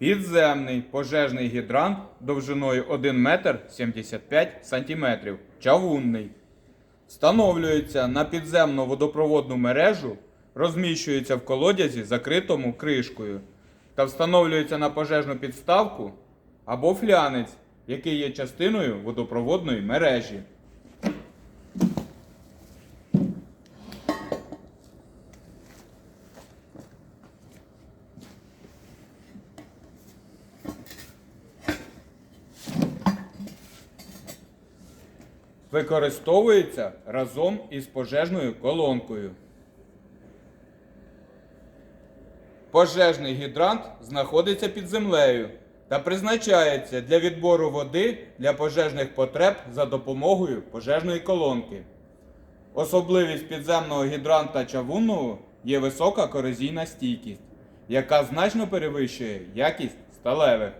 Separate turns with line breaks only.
Підземний пожежний гідрант довжиною 1 метр 75 сантиметрів. Чавунний. Встановлюється на підземну водопроводну мережу, розміщується в колодязі, закритому кришкою, та встановлюється на пожежну підставку або флянець, який є частиною водопроводної мережі. Використовується разом із пожежною колонкою. Пожежний гідрант знаходиться під землею та призначається для відбору води для пожежних потреб за допомогою пожежної колонки. Особливість підземного гідранта чавунного є висока корозійна стійкість, яка значно перевищує якість сталевих.